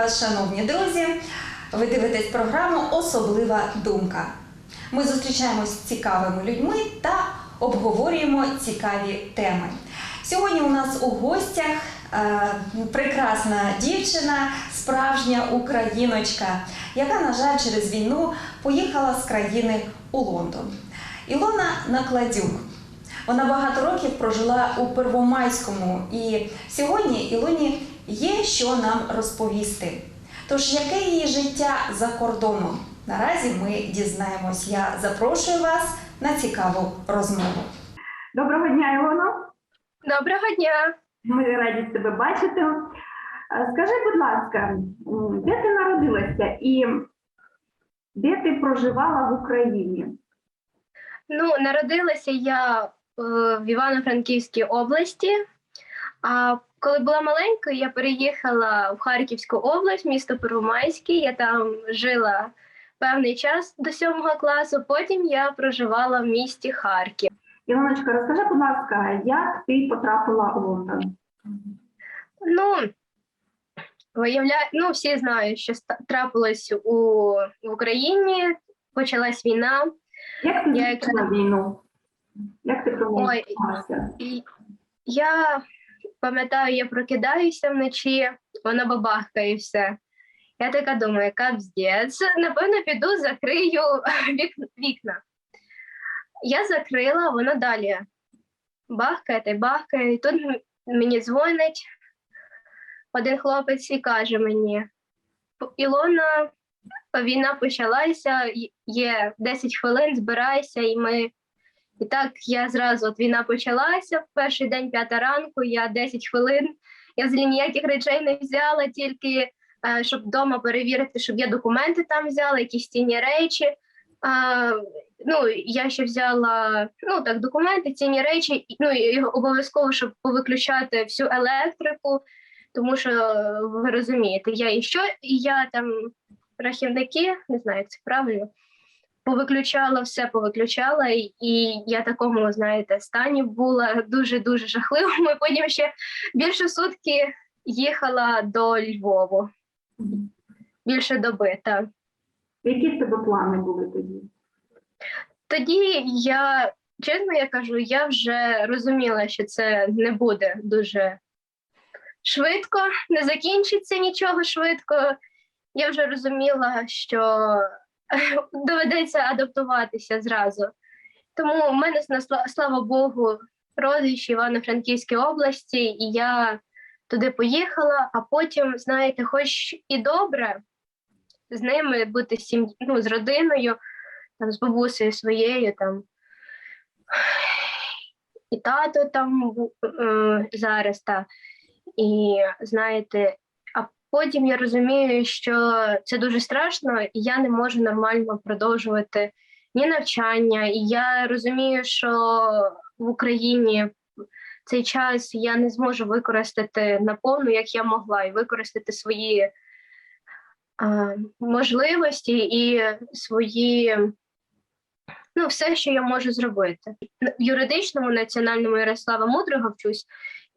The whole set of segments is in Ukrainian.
Вас, шановні друзі! Ви дивитесь програму Особлива думка. Ми зустрічаємось з цікавими людьми та обговорюємо цікаві теми. Сьогодні у нас у гостях е, прекрасна дівчина, справжня україночка, яка, на жаль, через війну поїхала з країни у Лондон. Ілона Накладюк. Вона багато років прожила у Первомайському, і сьогодні Ілоні є що нам розповісти. Тож, яке її життя за кордоном? Наразі ми дізнаємось. Я запрошую вас на цікаву розмову. Доброго дня, Ілоно. Доброго дня. Ми раді тебе бачити. Скажи, будь ласка, де ти народилася і де ти проживала в Україні? Ну, народилася я е, в Івано-Франківській області. А коли була маленькою, я переїхала в Харківську область, місто Первомайське. Я там жила певний час до сьомого класу. Потім я проживала в місті Харків. Ілоночка, розкажи, будь ласка, як ти потрапила у Лондон? Ну, виявляю, ну, всі знають, що трапилось у в Україні. Почалась війна. Як ти Я війну? Як ти Ой. Я пам'ятаю, я прокидаюся вночі, вона бабахкає все. Я така думаю, капздець, напевно, піду закрию вік- вікна. Я закрила, воно далі бахкає та й бахкає. І тут мені дзвонить один хлопець і каже мені: Ілона, війна почалася, є 10 хвилин, збирайся, і ми і так я зразу от війна почалася в перший день, п'ята ранку, я 10 хвилин. Я взагалі ніяких речей не взяла, тільки е, щоб вдома перевірити, щоб я документи там взяла, якісь цінні речі. Е, ну, я ще взяла ну, так, документи, цінні речі, ну і обов'язково, щоб повиключати всю електрику, тому що ви розумієте, я і що, і я там рахівники, не знаю, як це правильно повиключала все, повиключала, і, я такому, знаєте, стані була дуже дуже жахливому. І Потім ще більше сутки їхала до Львову, більше доби. Так. Які в тебе плани були тоді? Тоді я, чесно я кажу, я вже розуміла, що це не буде дуже швидко, не закінчиться нічого швидко. Я вже розуміла, що доведеться адаптуватися зразу. Тому в мене сла- слава Богу, родичі Івано-Франківській області, і я туди поїхала, а потім, знаєте, хоч і добре з ними бути сім... ну, з родиною, там, з бабусею своєю, там і тато там е, зараз, та. І знаєте, потім я розумію, що це дуже страшно, і я не можу нормально продовжувати ні навчання. І я розумію, що в Україні цей час я не зможу використати наповну, як я могла, і використати свої а, можливості і свої. Ну, все, що я можу зробити. В юридичному національному Ярослава Мудрого вчусь,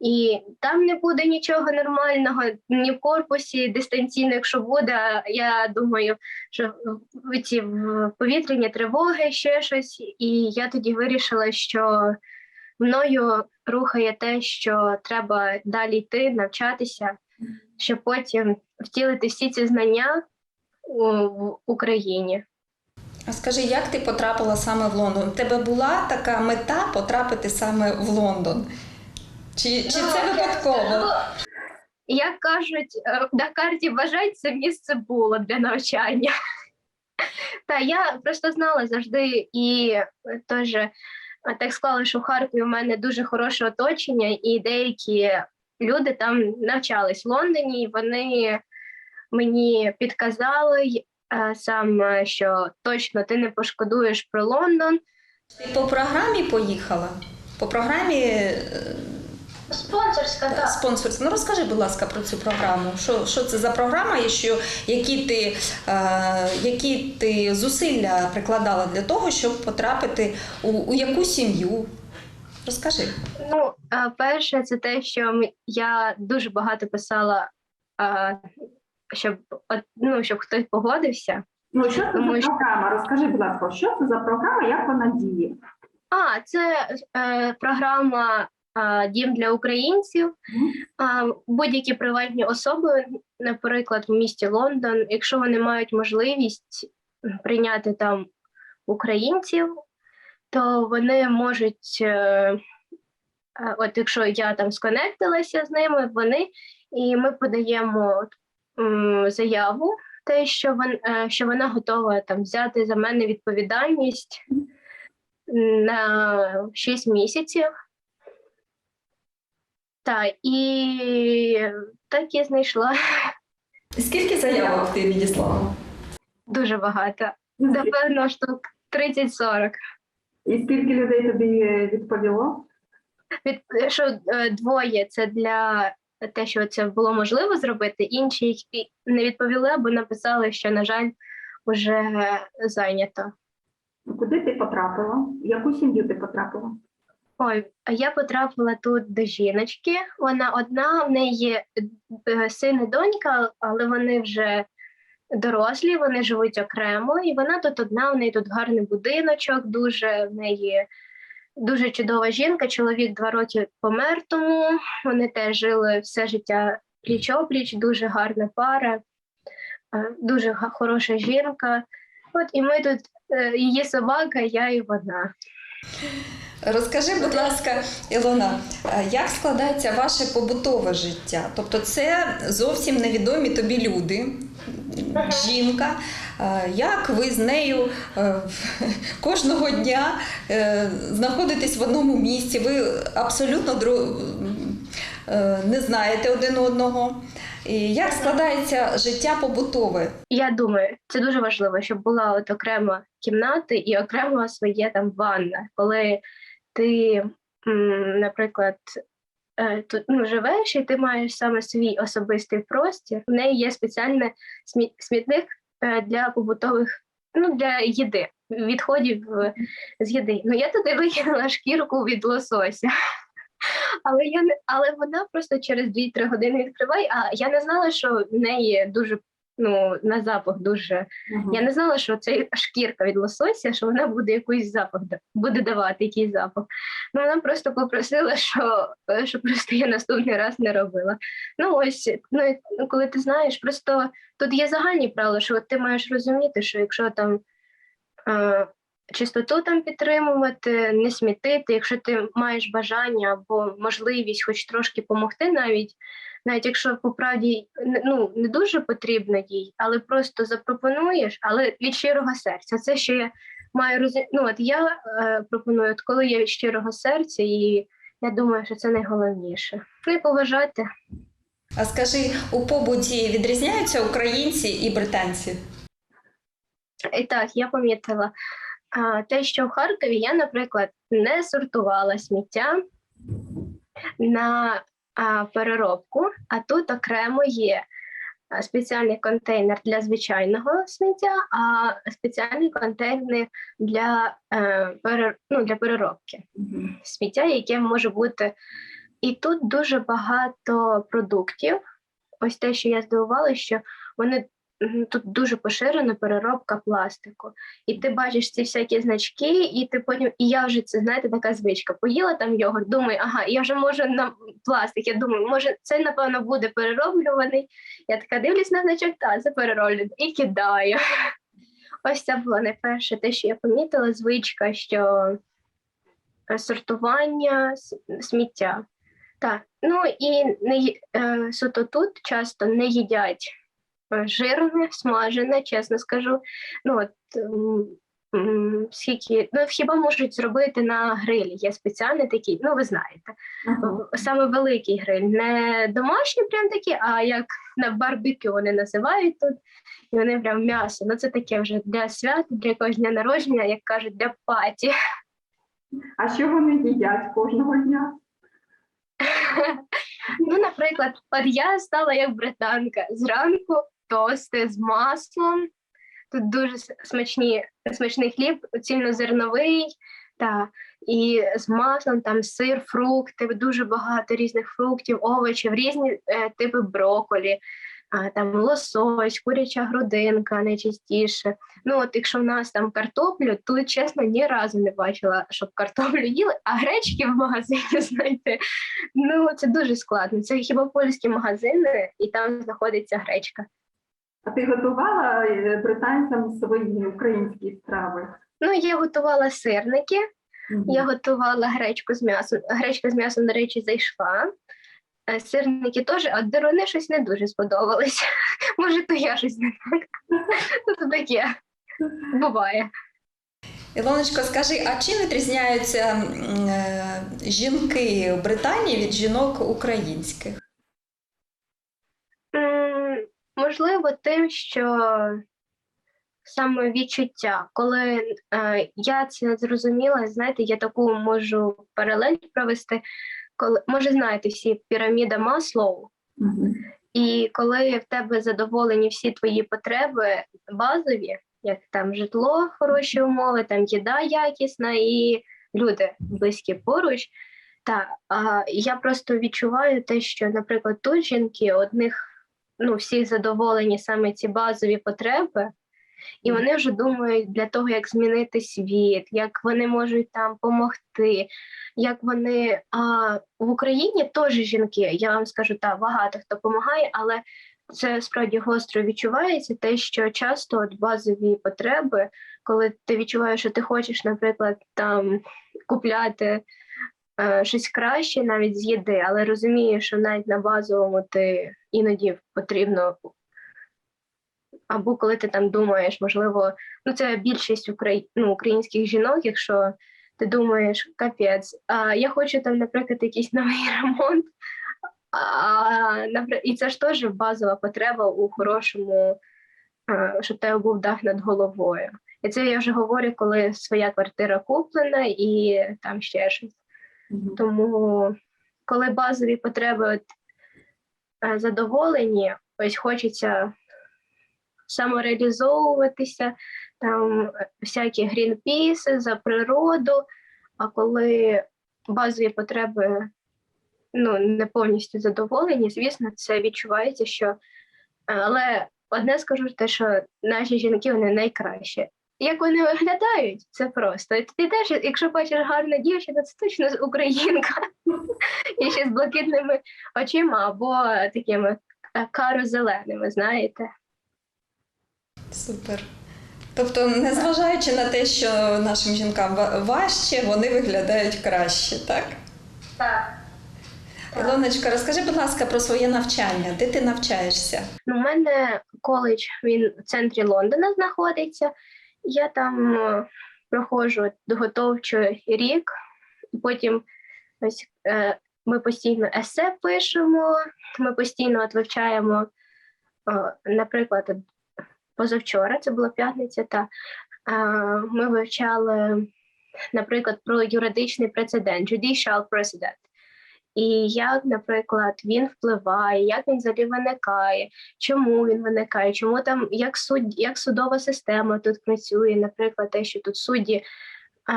і там не буде нічого нормального, ні в корпусі дистанційно, якщо буде. Я думаю, що ці повітряні тривоги, ще щось. І я тоді вирішила, що мною рухає те, що треба далі йти, навчатися, щоб потім втілити всі ці знання в Україні. А скажи, як ти потрапила саме в Лондон? У тебе була така мета потрапити саме в Лондон? Чи, чи це випадково? Як кажуть, е, на карті бажань це місце було для навчання. Та я просто знала завжди і е, теж е, так склалося, що в Харкові у мене дуже хороше оточення, і деякі люди там навчались в Лондоні, і вони мені підказали й, е, саме, що точно ти не пошкодуєш про Лондон. Ти по програмі поїхала? По програмі Спонсорська спонсорська. Ну розкажи, будь ласка, про цю програму. Що, що це за програма і що, які, ти, е, які ти зусилля прикладала для того, щоб потрапити у, у яку сім'ю? Розкажи. Ну, е, перше, це те, що я дуже багато писала е, щоб ну, щоб хтось погодився. Ну, що це Тому за програма? Розкажи, будь ласка, що це за програма, як вона діє? А, це е, програма Дім для українців. Будь-які приватні особи, наприклад, в місті Лондон, якщо вони мають можливість прийняти там українців, то вони можуть, е, е, от якщо я там сконектилася з ними, вони і ми подаємо заяву, те, що вон, е, що вона готова там взяти за мене відповідальність на 6 місяців. Так, і так я знайшла Скільки заявок ти відіслала? дуже багато. Напевно, штук 30-40. І скільки людей тобі е, відповіло? Від що е, двоє це для те, що це було можливо зробити. Інші й- не відповіли або написали, що на жаль, вже зайнято. Куди ти потрапила? В яку сім'ю ти потрапила? Ой, я потрапила тут до жіночки. Вона одна, в неї е, син і донька, але вони вже дорослі, вони живуть окремо, і вона тут одна, в неї тут гарний будиночок, дуже в неї дуже чудова жінка. Чоловік два роки помер тому. Вони теж жили все життя пліч-опліч, дуже гарна пара, е, дуже хороша жінка. От і ми тут, е, її собака, я і вона. Розкажи, будь ласка, Ілона, е, як складається ваше побутове життя? Тобто, це зовсім невідомі тобі люди, жінка. Е, Як ви з нею е, кожного дня знаходитесь в одному місці? Ви абсолютно не знаєте один одного. Як складається життя побутове? Я думаю, це дуже важливо, щоб була от окрема кімната і окремо своє там ванна. Коли ти, наприклад, е, тут ну, живеш і ти маєш саме свій особистий простір, в неї є спеціальний смітник е, для побутових, ну для їди, відходів е, з їди. Ну я туди викинула шкірку від лосося. Але я не але вона просто через 2-3 години відкриває. А я не знала, що в неї дуже ну на запах дуже. Я не знала, що це шкірка від лосося, що вона буде якийсь запах буде давати якийсь запах. Ну вона просто попросила, що, е, що просто я наступний раз не робила. Ну ось, ну ну, коли ти знаєш, просто тут є загальні правила, що ти маєш розуміти, що якщо там. Чистоту там підтримувати, не смітити. Якщо ти маєш бажання або можливість, хоч трошки допомогти, навіть навіть якщо по правді не- ну не дуже потрібно їй, але просто запропонуєш, але від щирого серця. Це що я маю розуміти. Ну от я е, пропоную, от коли я від щирого серця, і я думаю, що це найголовніше. Ну і поважати. А скажи, у побуті відрізняються українці і британці? І так, я помітила те, що в Харкові я, наприклад, не сортувала сміття на а, переробку, а тут окремо є спеціальний контейнер для звичайного сміття, а спеціальний контейнер для, е, ну, для переробки сміття, яке може бути. І тут дуже багато продуктів. Ось те, що я здивувалася, що вони тут дуже поширена переробка пластику. І ти бачиш ці всякі значки, і ти потім, і я вже це знаєте, така звичка. Поїла там йогурт, думаю, ага, я вже можу на пластик. Я думаю, може, це напевно буде перероблюваний. Я така дивлюсь на значок, та це перероблюваний, і кидаю. Ось це було найперше те, що я помітила, звичка, що сортування сміття. Так, ну і не е, суто тут часто не їдять жирне, смажене, чесно скажу. Ну от скільки, ну хіба можуть зробити на грилі? Є спеціальний такий, ну ви знаєте, Ага. саме великий гриль, не домашній, прям такі, а як на барбекю вони називають тут, і вони прям м'ясо. Ну це таке вже для свят, для якогось дня народження, як кажуть, для паті. А що вони їдять кожного дня? Ну, наприклад, от я стала як британка. Зранку тости з маслом. Тут дуже смачні, смачний хліб, цільнозерновий, та, і з маслом, там сир, фрукти, дуже багато різних фруктів, овочів, різні е, типи броколі. а, там лосось, куряча грудинка найчастіше. Ну, от якщо в нас там картоплю, то чесно ні разу не бачила, щоб картоплю їли, а гречки в магазині знайти. Ну, це дуже складно. Це хіба польські магазини, і там знаходиться гречка. А ти готувала е, британцям свої українські страви? Ну, я готувала сирники, Мгм. я готувала гречку з м'ясом. Гречка з м'ясом, до речі, зайшла. Е, Сирники теж, а деруни щось не дуже сподобались. Може, то я щось не так. Ну, то таке буває. Ілоночко, скажи, а чим відрізняються е, жінки в Британії від жінок українських? Можливо, тим, що саме відчуття, коли е, я це зрозуміла, знаєте, я таку можу паралель провести, коли може знаєте всі піраміда Маслоу, і коли в тебе задоволені всі твої потреби базові, як там житло, хороші умови, там їда якісна і люди близькі поруч. Та а, я просто відчуваю те, що, наприклад, тут жінки одних ну, всіх задоволені саме ці базові потреби, і вони вже думають для того, як змінити світ, як вони можуть там допомогти, як вони а, в Україні теж жінки, я вам скажу, так, багато хто допомагає, але це справді гостро відчувається, те, що часто от базові потреби, коли ти відчуваєш, що ти хочеш, наприклад, там купляти щось краще навіть з їди, але розумієш, що навіть на базовому ти іноді потрібно. Або коли ти там думаєш, можливо, ну це більшість украї... ну, українських жінок, якщо ти думаєш, капець, а я хочу там, наприклад, якийсь новий ремонт. А, і це ж теж базова потреба у хорошому, е, щоб тебе був дах над головою. І це я вже говорю, коли своя квартира куплена і там ще щось. Тому, коли базові потреби от, е, задоволені, ось хочеться самореалізовуватися, там всякі грінпіси за природу. А коли базові потреби ну, не повністю задоволені, звісно, це відчувається, що е, але одне скажу те, що наші жінки вони найкращі. Як вони виглядають, це просто. Ти теж, якщо бачиш гарну дівчину, це точно з- українка. І ще з блакитними очима або такими е, каро-зеленими, знаєте. Супер. Тобто, незважаючи на те, що нашим жінкам важче, вони виглядають краще, так? Так. Ілоночко, розкажи, будь ласка, про своє навчання. Де ти навчаєшся? Ну, у мене коледж він в центрі Лондона знаходиться. Я там е, проходжу підготовчий рік, потім ось е, ми постійно есе пишемо, ми постійно от вивчаємо, е, наприклад, позавчора, це була п'ятниця, та ми вивчали, наприклад, про юридичний прецедент, judicial precedent. І як, наприклад, він впливає, як він взагалі виникає, чому він виникає, чому там як суд, як судова система тут працює, наприклад, те, що тут судді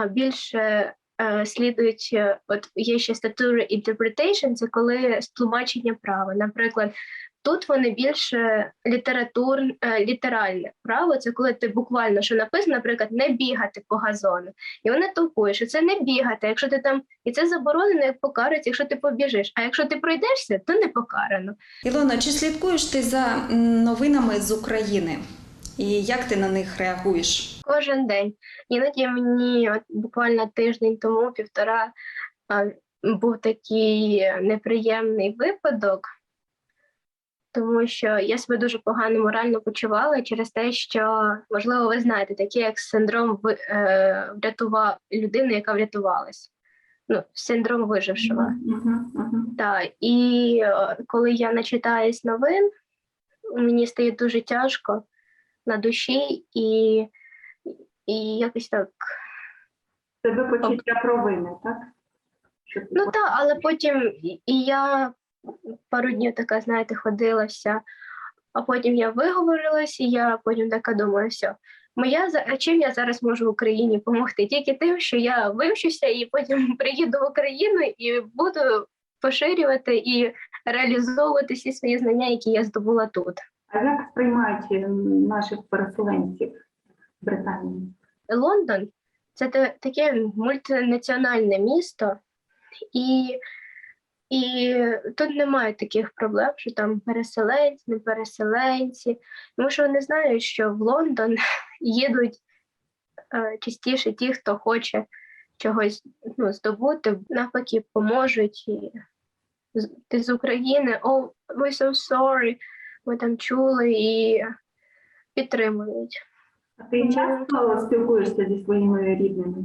більше е, слідують, е, от є ще статури interpretation, це коли тлумачення права. Наприклад, тут вони більше літератур, е, літеральне право, це коли ти буквально що написано, наприклад, не бігати по газону. І вони толкують, що це не бігати. Якщо ти там і це заборонено, як покарать, якщо ти побіжиш. А якщо ти пройдешся, то не покарано. Ілона, чи слідкуєш ти за новинами з України? І як ти на них реагуєш? Кожен день. Іноді мені от буквально тиждень тому, півтора, був такий неприємний випадок, тому що я себе дуже погано морально почувала через те, що, можливо, ви знаєте, такий як синдром ви- е, врятува людини, яка врятувалась. Ну, синдром вижившого. Мгм, мгм. Так, і е, коли я начитаюсь новин, мені стає дуже тяжко на душі, і, і якось так. Тебе почуття провини, так? Ну так, але потім і я пару днів така, знаєте, ходила вся, а потім я виговорилась, і я потім така думаю, все. Моя за- чим я зараз можу в Україні допомогти? Тільки тим, що я вивчуся і потім приїду в Україну і буду поширювати і реалізовувати всі свої знання, які я здобула тут. А як сприймають е, наших переселенців в Британії? Лондон це та- таке мультинаціональне місто, і, і тут немає таких проблем, що там переселенці, не переселенці. Тому що вони знають, що в Лондон їдуть е, частіше ті, хто хоче чогось ну, здобути, навпаки, поможуть. І з- ти з України, о, we're so sorry, ми там чули і підтримують. А ти часто спілкуєшся зі своїми рідними?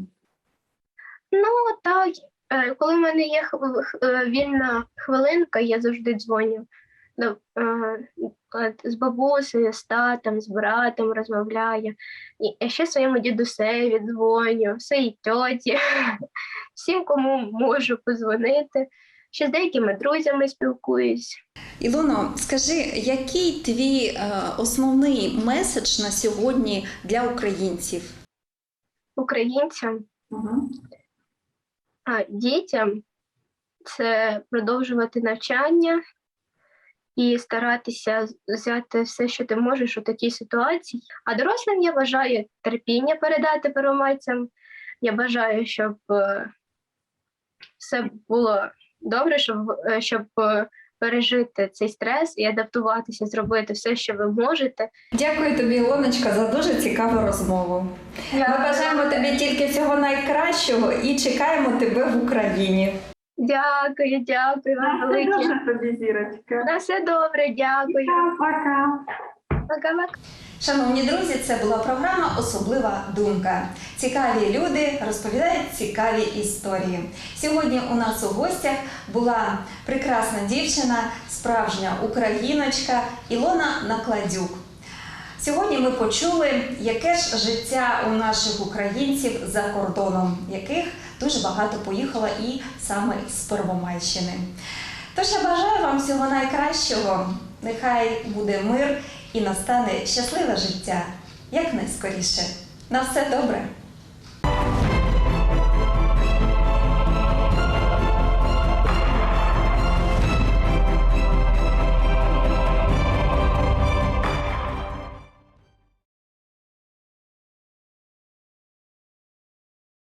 Ну так, коли в мене є е, вільна хвилинка, я завжди дзвоню е, з бабусею, з татом, з братом розмовляю. І ще своєму дідусеві дзвоню, своїй тьоті, всім, кому можу позвонити. Ще з деякими друзями спілкуюсь. Ілоно, скажи, який твій е, основний меседж на сьогодні для українців? Українцям, Угу. Дітям це продовжувати навчання і старатися взяти все, що ти можеш у такій ситуації. А дорослим я бажаю терпіння передати первомайцям. Я бажаю, щоб е, все було добре, щоб, е, щоб е, пережити цей стрес і адаптуватися, зробити все, що ви можете. Дякую тобі, Ілоночка, за дуже цікаву розмову. Ми бажаємо тобі тільки всього найкращого і чекаємо тебе в Україні. Дякую, дякую вам велике. дуже тобі, зірочка. На все добре, дякую. Пока. Пока-пока. Шановні друзі, це була програма Особлива думка. Цікаві люди розповідають цікаві історії. Сьогодні у нас у гостях була прекрасна дівчина, справжня україночка Ілона Накладюк. Сьогодні ми почули, яке ж життя у наших українців за кордоном, яких дуже багато поїхало і саме з Первомайщини. Тож я бажаю вам всього найкращого. Нехай буде мир і настане щасливе життя якнайскоріше. На все добре!